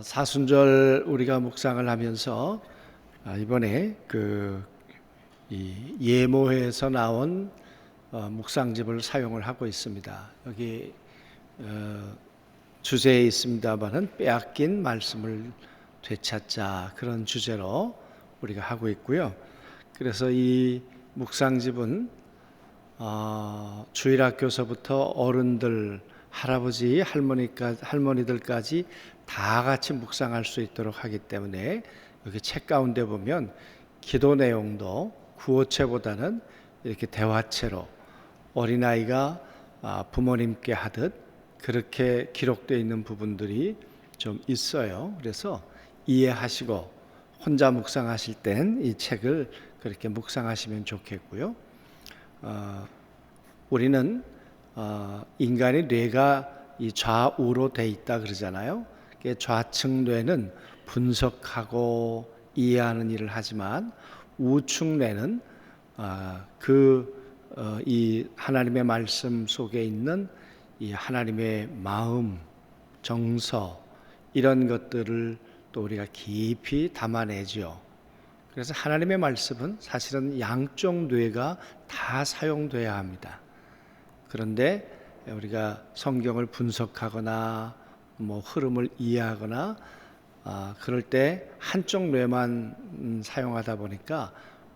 어, 사순절 우리가 묵상을 하면서 아, 이번에 그이 예모회에서 나온 어, 묵상집을 사용을 하고 있습니다. 여기 어, 주제에 있습니다만은 빼앗긴 말씀을 되찾자 그런 주제로 우리가 하고 있고요. 그래서 이 묵상집은 어, 주일학교서부터 어른들 할아버지 할머니까지 할머니들까지 다 같이 묵상할 수 있도록 하기 때문에 여기 책 가운데 보면 기도 내용도 구호체보다는 이렇게 대화체로 어린아이가 아, 부모님께 하듯 그렇게 기록되어 있는 부분들이 좀 있어요. 그래서 이해하시고 혼자 묵상하실 땐 이 책을 그렇게 묵상하시면 좋겠고요. 어, 우리는 어, 인간의 뇌가 이 좌우로 돼 있다 그러잖아요. 좌측 뇌는 분석하고 이해하는 일을 하지만 우측 뇌는 아, 그이 어, 하나님의 말씀 속에 있는 이 하나님의 마음, 정서 이런 것들을 또 우리가 깊이 담아내죠. 그래서 하나님의 말씀은 사실은 양쪽 뇌가 다 사용돼야 합니다. 그런데 우리가 성경을 분석하거나 뭐 흐름을 이해하거나 아, 그럴 때 한쪽 뇌만 음, 사용하다 보니까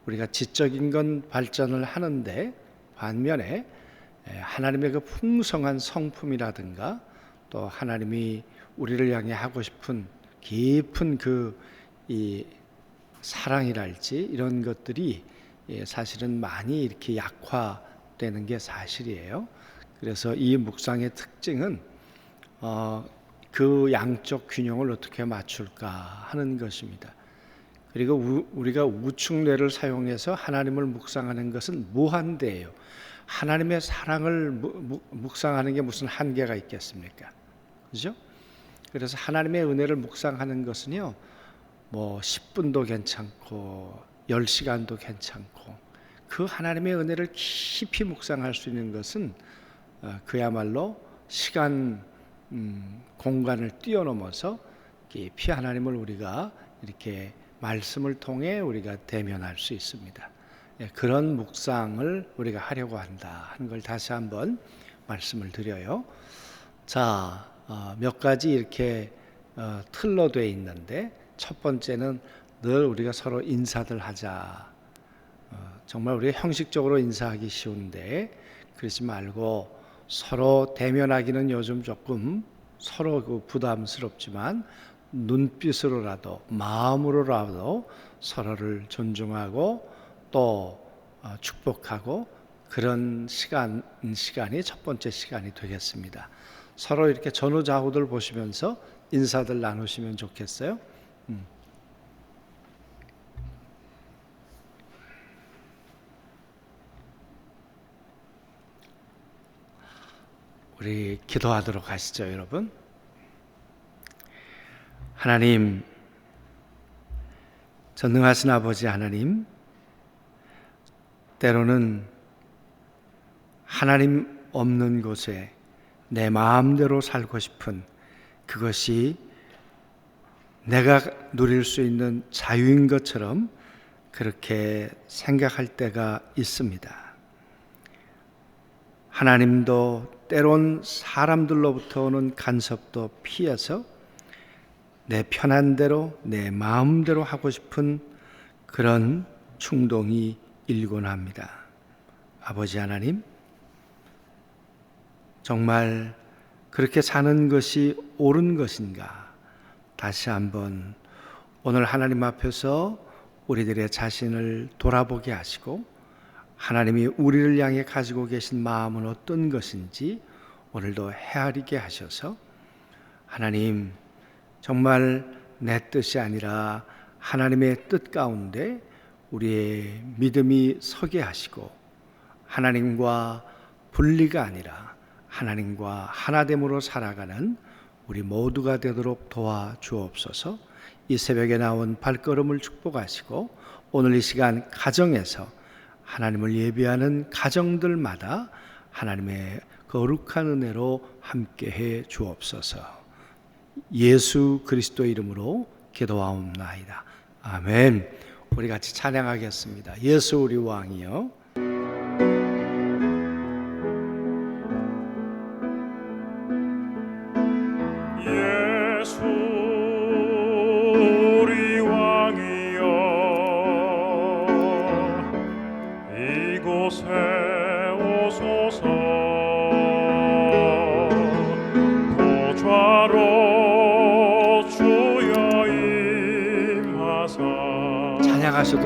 우리가 지적인 건 발전을 하는데 반면에 하나님의 그 풍성한 성품이라든가 또 하나님이 우리를 향해 하고 싶은 깊은 그 이 사랑이랄지 이런 것들이 예, 사실은 많이 이렇게 약화되는 게 사실이에요. 그래서 이 묵상의 특징은 어, 그 양쪽 균형을 어떻게 맞출까 하는 것입니다. 그리고 우, 우리가 우측뇌를 사용해서 하나님을 묵상하는 것은 무한대예요. 하나님의 사랑을 무, 묵상하는 게 무슨 한계가 있겠습니까? 그죠? 그래서 하나님의 은혜를 묵상하는 것은요, 뭐 10분도 괜찮고 10시간도 괜찮고 그 하나님의 은혜를 깊이 묵상할 수 있는 것은 어, 그야말로 시간 음, 공간을 뛰어넘어서 깊이 하나님을 우리가 이렇게 말씀을 통해 우리가 대면할 수 있습니다. 예, 그런 묵상을 우리가 하려고 한다 하는 걸 다시 한번 말씀을 드려요. 자, 어, 몇 가지 이렇게 어, 틀로 돼 있는데 첫 번째는 늘 우리가 서로 인사들 하자. 어, 정말 우리가 형식적으로 인사하기 쉬운데 그러지 말고 서로 대면하기는 요즘 조금 서로 그 부담스럽지만 눈빛으로라도 마음으로라도 서로를 존중하고 또 어, 축복하고 그런 시간 시간이 첫 번째 시간이 되겠습니다. 서로 이렇게 전후좌우들 보시면서 인사들 나누시면 좋겠어요. 음. 우리 기도하도록 하시죠, 여러분. 하나님, 전능하신 아버지 하나님, 때로는 하나님 없는 곳에 내 마음대로 살고 싶은 그것이 내가 누릴 수 있는 자유인 것처럼 그렇게 생각할 때가 있습니다. 하나님도 때론 사람들로부터 오는 간섭도 피해서 내 편한 대로 내 마음대로 하고 싶은 그런 충동이 일곤 합니다. 아버지 하나님, 정말 그렇게 사는 것이 옳은 것인가? 다시 한번 오늘 하나님 앞에서 우리들의 자신을 돌아보게 하시고 하나님이 우리를 향해 가지고 계신 마음은 어떤 것인지 오늘도 헤아리게 하셔서 하나님 정말 내 뜻이 아니라 하나님의 뜻 가운데 우리의 믿음이 서게 하시고 하나님과 분리가 아니라 하나님과 하나됨으로 살아가는 우리 모두가 되도록 도와 주옵소서. 이 새벽에 나온 발걸음을 축복하시고 오늘 이 시간 가정에서 하나님을 예비하는 가정들마다 하나님의 거룩한 은혜로 함께 해 주옵소서. 예수 그리스도 이름으로 기도하옵나이다. 아멘. 우리 같이 찬양하겠습니다. 예수 우리 왕이요.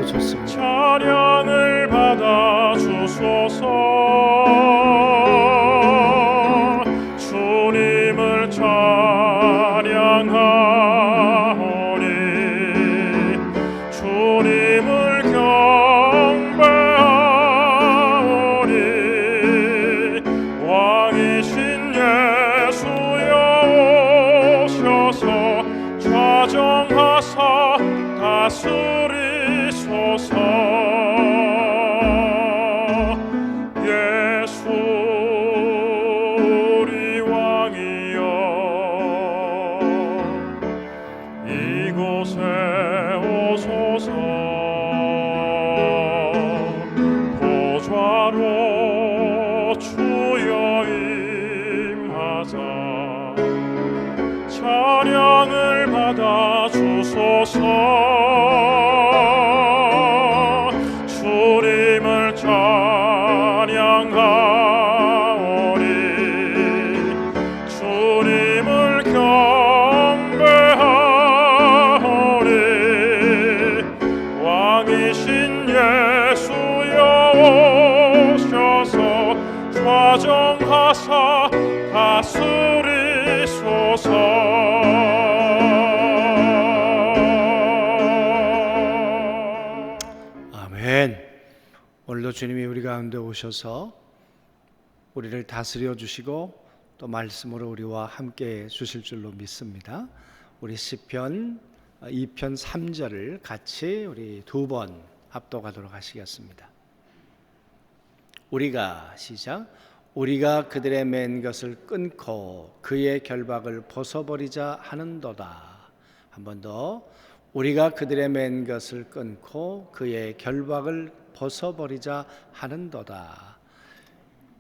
찬양 가운데 오셔서 우리를 다스려 주시고 또 말씀으로 우리와 함께 해 주실 줄로 믿습니다. 우리 시편 2편 3절을 같이 우리 두 번 합독하도록 하시겠습니다. 우리가 시작 우리가 그들의 맨 것을 끊고 그의 결박을 벗어버리자 하는도다. 한 번 더. 우리가 그들의 맨 것을 끊고 그의 결박을 벗어버리자 하는도다.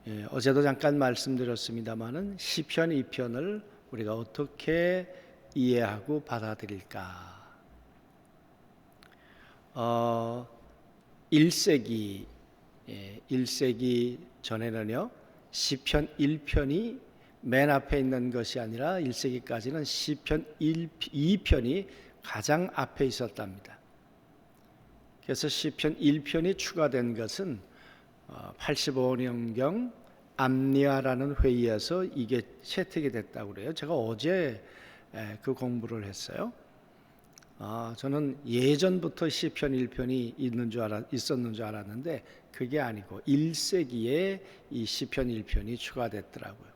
예, 어제도 잠깐 말씀드렸습니다마는 시편 2편을 우리가 어떻게 이해하고 받아들일까? 어, 1세기 예, 1세기 전에는요. 시편 1편이 맨 앞에 있는 것이 아니라 1세기까지는 시편 1, 2편이 가장 앞에 있었답니다. 그래서 시편 1편이 추가된 것은 85년경 암니아라는 회의에서 이게 채택이 됐다고 그래요. 제가 어제 에, 그 공부를 했어요. 아, 저는 예전부터 시편 1편이 있는 줄 알았, 있었는 줄 알았는데 그게 아니고 1세기에 이 시편 1편이 추가됐더라고요.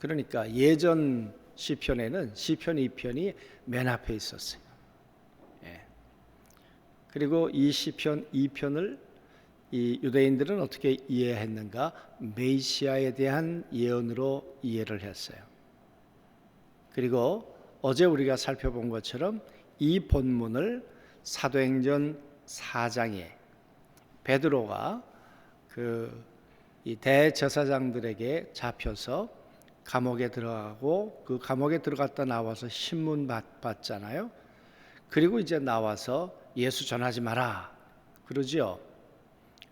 그러니까 예전 시편에는 시편 2편이 맨 앞에 있었어요. 예. 그리고 이 시편 2편을 이 유대인들은 어떻게 이해했는가? 메시아에 대한 예언으로 이해를 했어요. 그리고 어제 우리가 살펴본 것처럼 이 본문을 사도행전 4장에 베드로가 그 이 대제사장들에게 잡혀서 감옥에 들어가고 그 감옥에 들어갔다 나와서 신문 받, 받잖아요. 그리고 이제 나와서 예수 전하지 마라 그러지요.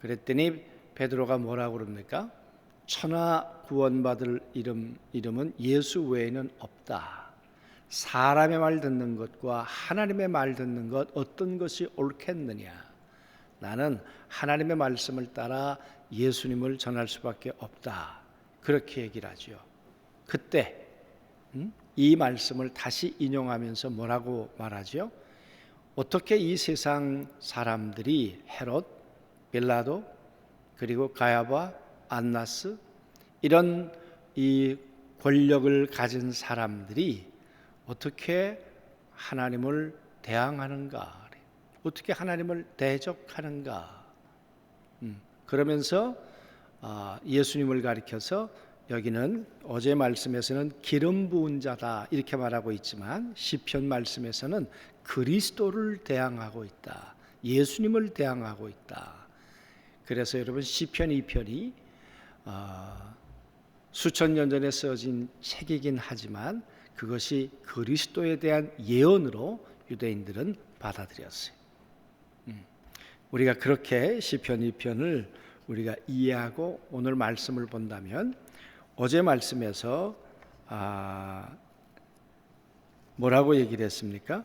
그랬더니 베드로가 뭐라고 그럽니까? 천하 구원받을 이름 이름은 예수 외에는 없다. 사람의 말 듣는 것과 하나님의 말 듣는 것 어떤 것이 옳겠느냐? 나는 하나님의 말씀을 따라 예수님을 전할 수밖에 없다. 그렇게 얘기를 하죠. 그때 음? 이 말씀을 다시 인용하면서 뭐라고 말하죠? 어떻게 이 세상 사람들이 헤롯, 빌라도 그리고 가야바, 안나스 이런 이 권력을 가진 사람들이 어떻게 하나님을 대항하는가? 어떻게 하나님을 대적하는가? 음, 그러면서 아, 예수님을 가리켜서 여기는 어제 말씀에서는 기름 부은 자다 이렇게 말하고 있지만 시편 말씀에서는 그리스도를 대항하고 있다. 예수님을 대항하고 있다. 그래서 여러분 시편 2편이 어, 수천 년 전에 써진 책이긴 하지만 그것이 그리스도에 대한 예언으로 유대인들은 받아들였어요. 음, 우리가 그렇게 시편 2편을 우리가 이해하고 오늘 말씀을 본다면 어제 말씀에서 아, 뭐라고 얘기를 했습니까?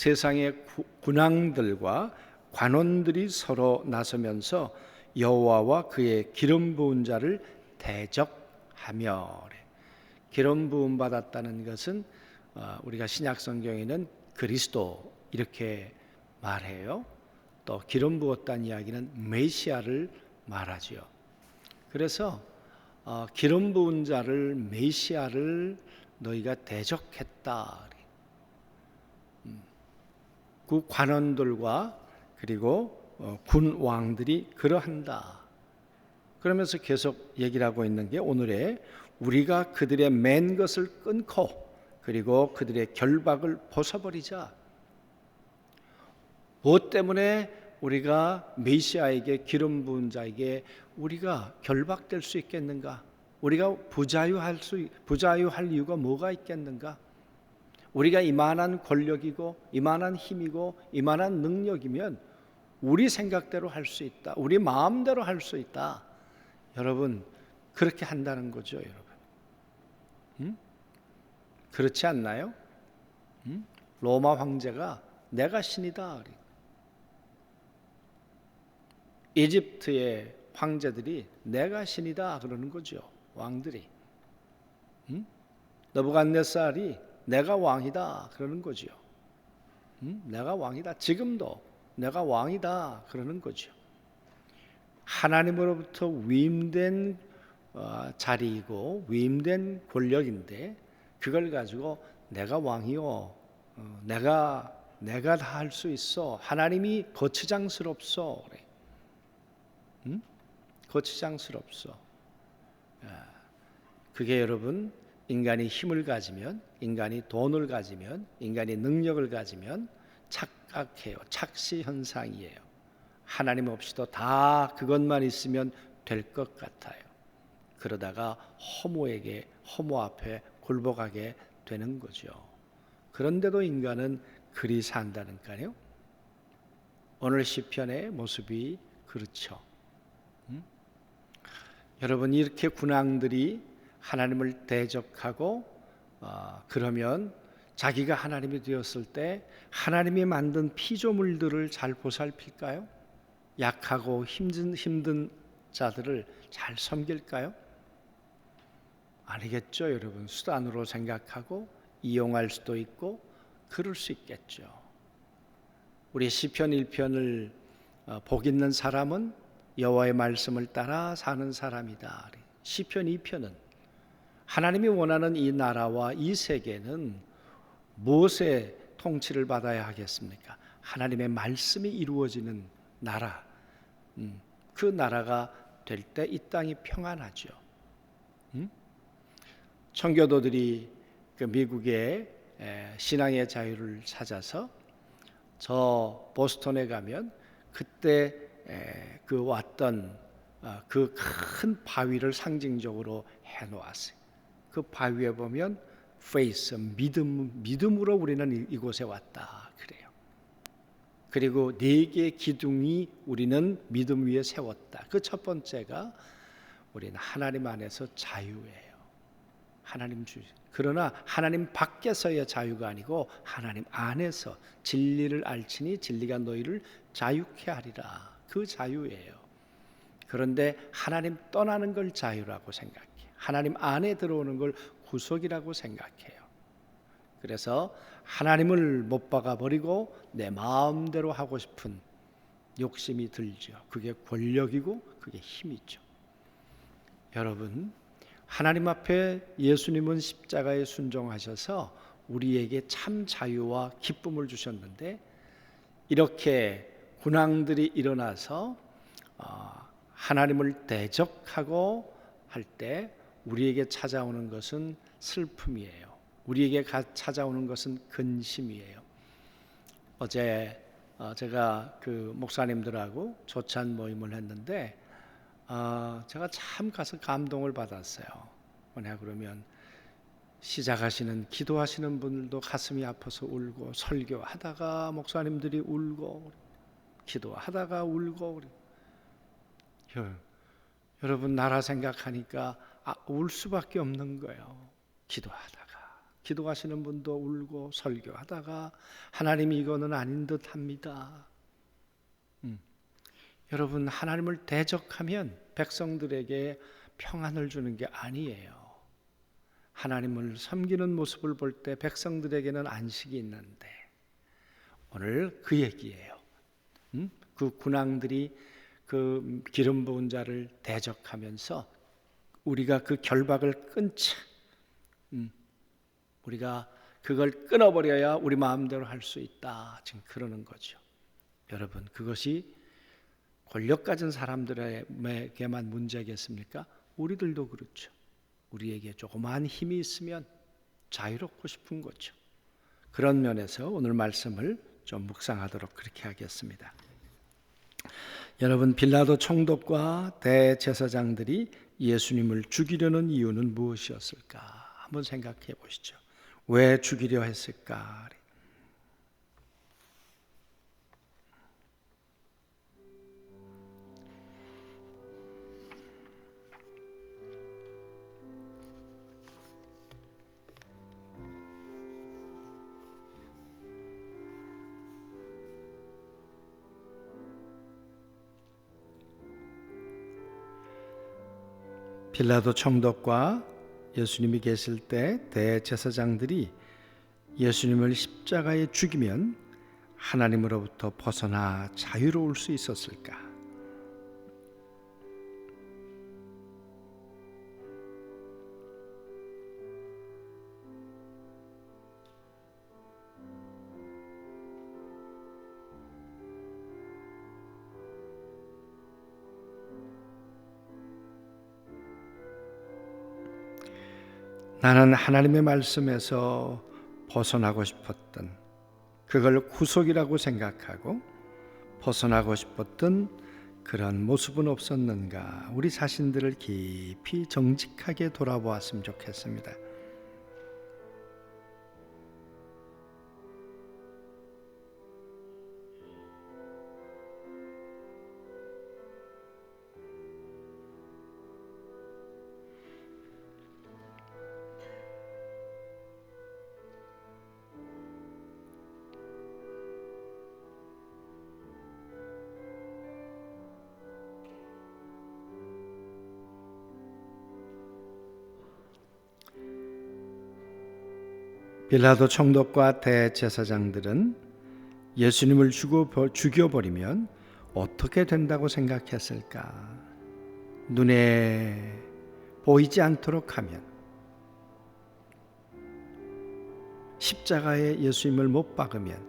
세상의 구- 군왕들과 관원들이 서로 나서면서 여호와와 그의 기름 부은 자를 대적하며. 기름 부음 받았다는 것은 어, 우리가 신약 성경에는 그리스도 이렇게 말해요. 또 기름 부었다는 이야기는 메시아를 말하지요. 그래서 어, 기름 부은 자를 메시아를 너희가 대적했다. 음, 그 관원들과 그리고 어, 군 왕들이 그러한다. 그러면서 계속 얘기를 하고 있는 게 오늘의 우리가 그들의 맨 것을 끊고 그리고 그들의 결박을 벗어버리자. 무엇 때문에 우리가 메시아에게 기름 부은 자에게 우리가 결박될 수 있겠는가? 우리가 부자유할 수 부자유할 이유가 뭐가 있겠는가? 우리가 이만한 권력이고 이만한 힘이고 이만한 능력이면 우리 생각대로 할 수 있다. 우리 마음대로 할 수 있다. 여러분 그렇게 한다는 거죠, 여러분. 음? 그렇지 않나요? 음? 로마 황제가 내가 신이다. 이집트의 황제들이 내가 신이다 그러는 거죠. 왕들이. 음? 너부갓네살이 내가 왕이다 그러는 거죠. 음? 내가 왕이다. 지금도 내가 왕이다 그러는 거죠. 하나님으로부터 위임된 어, 자리이고 위임된 권력인데 그걸 가지고 내가 왕이요, 어, 내가 내가 다 할 수 있어. 하나님이 거치장스럽소. 그래. 응? 거치장스럽소. 야, 그게 여러분 인간이 힘을 가지면, 인간이 돈을 가지면, 인간이 능력을 가지면 착각해요. 착시 현상이에요. 하나님 없이도 다 그것만 있으면 될 것 같아요. 그러다가 허무에게 허무 앞에 굴복하게 되는 거죠. 그런데도 인간은 그리 산다는까요. 오늘 시편의 모습이 그렇죠. 음? 여러분 이렇게 군왕들이 하나님을 대적하고 어, 그러면 자기가 하나님이 되었을 때 하나님이 만든 피조물들을 잘 보살필까요? 약하고 힘든 힘든 자들을 잘 섬길까요? 아니겠죠, 여러분. 수단으로 생각하고 이용할 수도 있고 그럴 수 있겠죠. 우리 시편 1편을 어, 복 있는 사람은 여호와의 말씀을 따라 사는 사람이다. 시편 2편은 하나님이 원하는 이 나라와 이 세계는 무엇의 통치를 받아야 하겠습니까? 하나님의 말씀이 이루어지는 나라. 음, 그 나라가 될 때 이 땅이 평안하죠. 음? 청교도들이 그 미국의 에, 신앙의 자유를 찾아서 저 보스턴에 가면 그때 에, 그 왔던 어, 그큰 바위를 상징적으로 해놓았어요. 그 바위에 보면 faith 믿음 믿음으로 우리는 이- 이곳에 왔다 그래요. 그리고 네 개의 기둥이 우리는 믿음 위에 세웠다. 그 첫 번째가 우리는 하나님 안에서 자유예요. 하나님 주. 그러나 하나님 밖에서의 자유가 아니고 하나님 안에서 진리를 알지니 진리가 너희를 자유케 하리라. 그 자유예요. 그런데 하나님 떠나는 걸 자유라고 생각해. 하나님 안에 들어오는 걸 구속이라고 생각해요. 그래서 하나님을 못 박아 버리고 내 마음대로 하고 싶은 욕심이 들죠. 그게 권력이고 그게 힘이죠. 여러분, 하나님 앞에 예수님은 십자가에 순종하셔서 우리에게 참 자유와 기쁨을 주셨는데 이렇게 군왕들이 일어나서 어, 하나님을 대적하고 할 때 우리에게 찾아오는 것은 슬픔이에요. 우리에게 가- 찾아오는 것은 근심이에요. 어제 어, 제가 그 목사님들하고 조찬 모임을 했는데 아, 제가 참 가서 감동을 받았어요. 뭐냐 그러면 시작하시는 기도하시는 분들도 가슴이 아파서 울고 설교하다가 목사님들이 울고 기도하다가 울고 여- 여러분 나라 생각하니까 아, 울 수밖에 없는 거예요. 기도하다가 기도하시는 분도 울고 설교하다가 하나님이 이거는 아닌 듯 합니다. 음. 여러분 하나님을 대적하면 백성들에게 평안을 주는 게 아니에요. 하나님을 섬기는 모습을 볼 때 백성들에게는 안식이 있는데 오늘 그 얘기예요. 음? 그 군왕들이 그 기름 부은 자를 대적하면서 우리가 그 결박을 끊자. 음. 우리가 그걸 끊어버려야 우리 마음대로 할 수 있다. 지금 그러는 거죠. 여러분 그것이 권력 가진 사람들에게만 문제겠습니까? 우리들도 그렇죠. 우리에게 조그마한 힘이 있으면 자유롭고 싶은 거죠. 그런 면에서 오늘 말씀을 좀 묵상하도록 그렇게 하겠습니다. 여러분 빌라도 총독과 대제사장들이 예수님을 죽이려는 이유는 무엇이었을까? 한번 생각해 보시죠. 왜 죽이려 했을까? 빌라도 총독과 예수님이 계실 때 대제사장들이 예수님을 십자가에 죽이면 하나님으로부터 벗어나 자유로울 수 있었을까? 나는 하나님의 말씀에서 벗어나고 싶었던 그걸 구속이라고 생각하고 벗어나고 싶었던 그런 모습은 없었는가 우리 자신들을 깊이 정직하게 돌아보았으면 좋겠습니다. 빌라도 총독과 대제사장들은 예수님을 죽여버리면 어떻게 된다고 생각했을까? 눈에 보이지 않도록 하면 십자가에 예수님을 못 박으면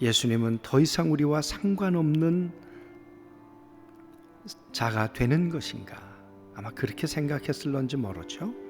예수님은 더 이상 우리와 상관없는 자가 되는 것인가? 아마 그렇게 생각했을런지 모르죠.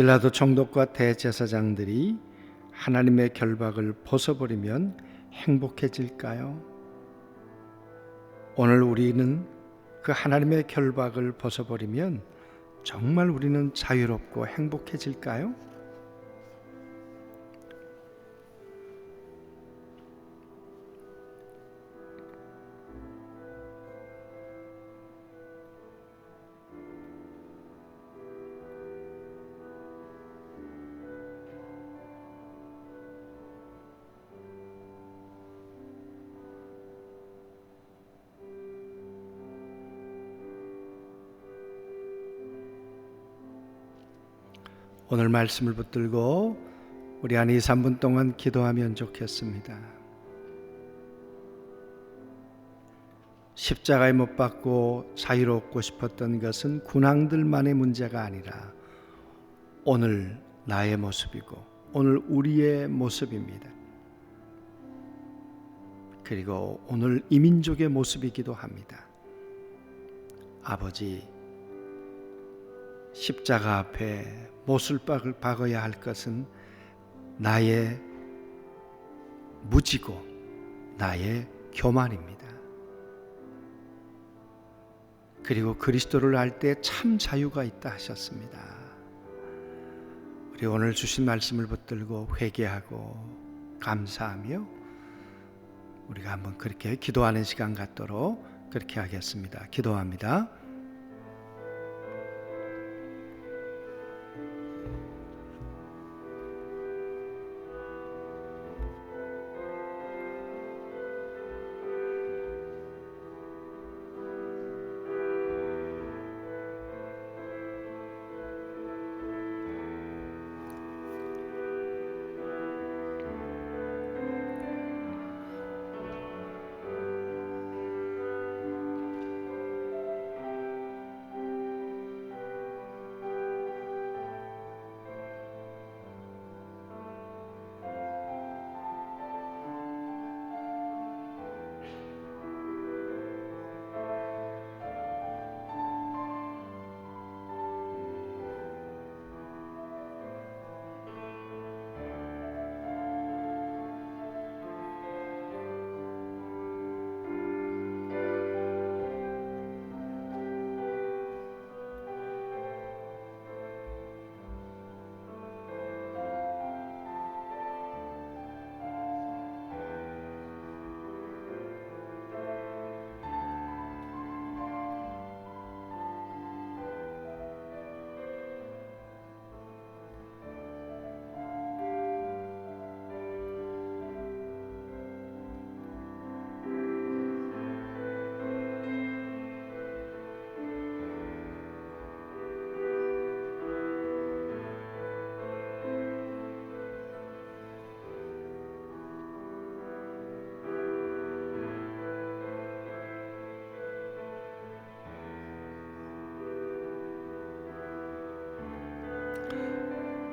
빌라도 총독과 대제사장들이 하나님의 결박을 벗어버리면 행복해질까요? 오늘 우리는 그 하나님의 결박을 벗어버리면 정말 우리는 자유롭고 행복해질까요? 오늘 말씀을 붙들고 우리 한 2, 3분 동안 기도하면 좋겠습니다. 십자가에 못 박고 자유롭고 싶었던 것은 군왕들만의 문제가 아니라 오늘 나의 모습이고 오늘 우리의 모습입니다. 그리고 오늘 이민족의 모습이기도 합니다. 아버지, 십자가 앞에 못을 박아야 할 것은 나의 무지고 나의 교만입니다. 그리고 그리스도를 알 때 참 자유가 있다 하셨습니다. 우리 오늘 주신 말씀을 붙들고 회개하고 감사하며 우리가 한번 그렇게 기도하는 시간 갖도록 그렇게 하겠습니다. 기도합니다.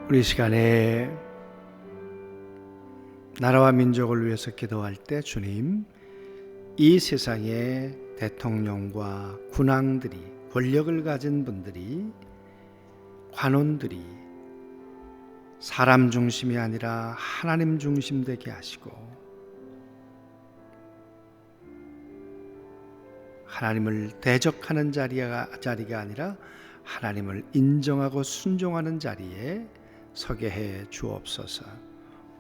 우리 시간에 나라와 민족을 위해서 기도할 때 주님 이 세상의 대통령과 군왕들이 권력을 가진 분들이 관원들이 사람 중심이 아니라 하나님 중심 되게 하시고 하나님을 대적하는 자리가 자리가 아니라 하나님을 인정하고 순종하는 자리에 서게 해 주옵소서.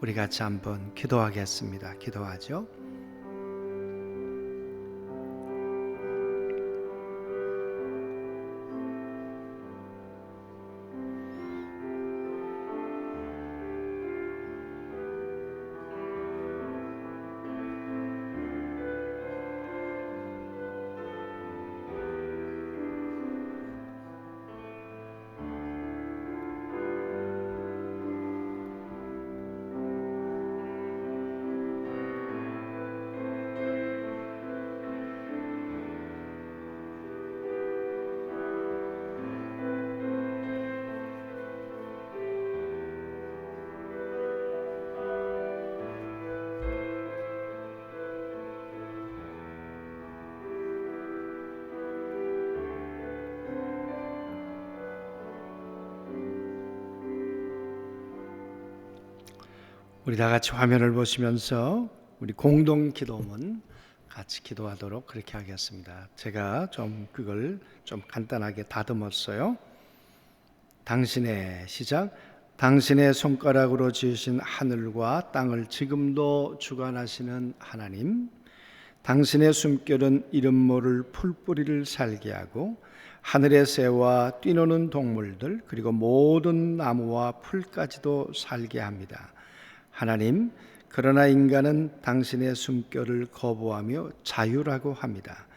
우리 같이 한번 기도하겠습니다. 기도하죠. 우리 다 같이 화면을 보시면서 우리 공동 기도문 같이 기도하도록 그렇게 하겠습니다. 제가 좀 그걸 좀 간단하게 다듬었어요. 당신의 시작 당신의 손가락으로 지으신 하늘과 땅을 지금도 주관하시는 하나님 당신의 숨결은 이름 모를 풀뿌리를 살게 하고 하늘의 새와 뛰노는 동물들 그리고 모든 나무와 풀까지도 살게 합니다. 하나님, 그러나 인간은 당신의 숨결을 거부하며 자유라고 합니다.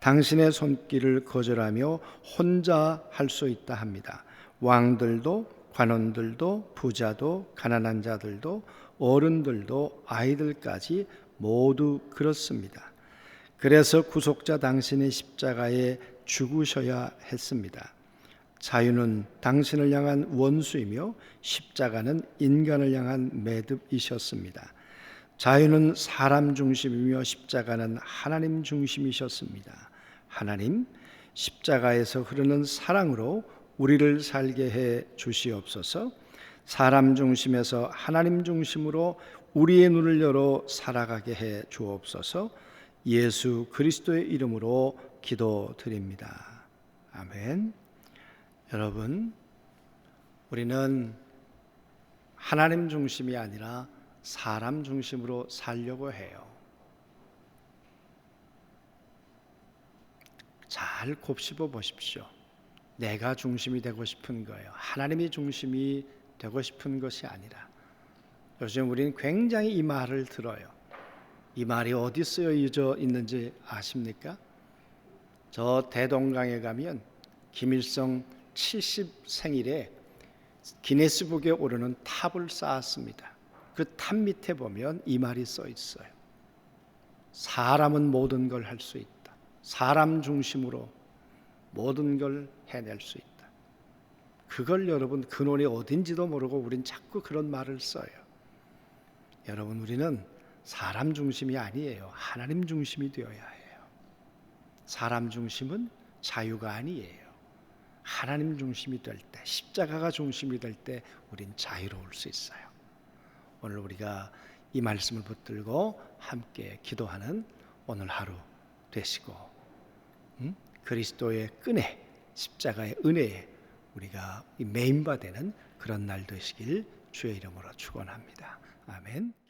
당신의 손길을 거절하며 혼자 할 수 있다 합니다. 왕들도 관원들도 부자도 가난한 자들도 어른들도 아이들까지 모두 그렇습니다. 그래서 구속자 당신의 십자가에 죽으셔야 했습니다. 자유는 당신을 향한 원수이며 십자가는 인간을 향한 매듭이셨습니다. 자유는 사람 중심이며 십자가는 하나님 중심이셨습니다. 하나님 십자가에서 흐르는 사랑으로 우리를 살게 해 주시옵소서. 사람 중심에서 하나님 중심으로 우리의 눈을 열어 살아가게 해 주옵소서. 예수 그리스도의 이름으로 기도드립니다. 아멘. 여러분, 우리는 하나님 중심이 아니라 사람 중심으로 살려고 해요. 잘 곱씹어 보십시오. 내가 중심이 되고 싶은 거예요. 하나님이 중심이 되고 싶은 것이 아니라 요즘 우리는 굉장히 이 말을 들어요. 이 말이 어디 쓰여져 있는지 아십니까? 저 대동강에 가면 김일성 70 생일에 기네스북에 오르는 탑을 쌓았습니다. 그 탑 밑에 보면 이 말이 써 있어요. 사람은 모든 걸 할 수 있다. 사람 중심으로 모든 걸 해낼 수 있다. 그걸 여러분 근원이 어딘지도 모르고 우린 자꾸 그런 말을 써요. 여러분 우리는 사람 중심이 아니에요. 하나님 중심이 되어야 해요. 사람 중심은 자유가 아니에요. 하나님 중심이 될 때, 십자가가 중심이 될 때 우린 자유로울 수 있어요. 오늘 우리가 이 말씀을 붙들고 함께 기도하는 오늘 하루 되시고 음? 그리스도의 끈에 십자가의 은혜에 우리가 이 메인바 되는 그런 날 되시길 주의 이름으로 축원합니다. 아멘.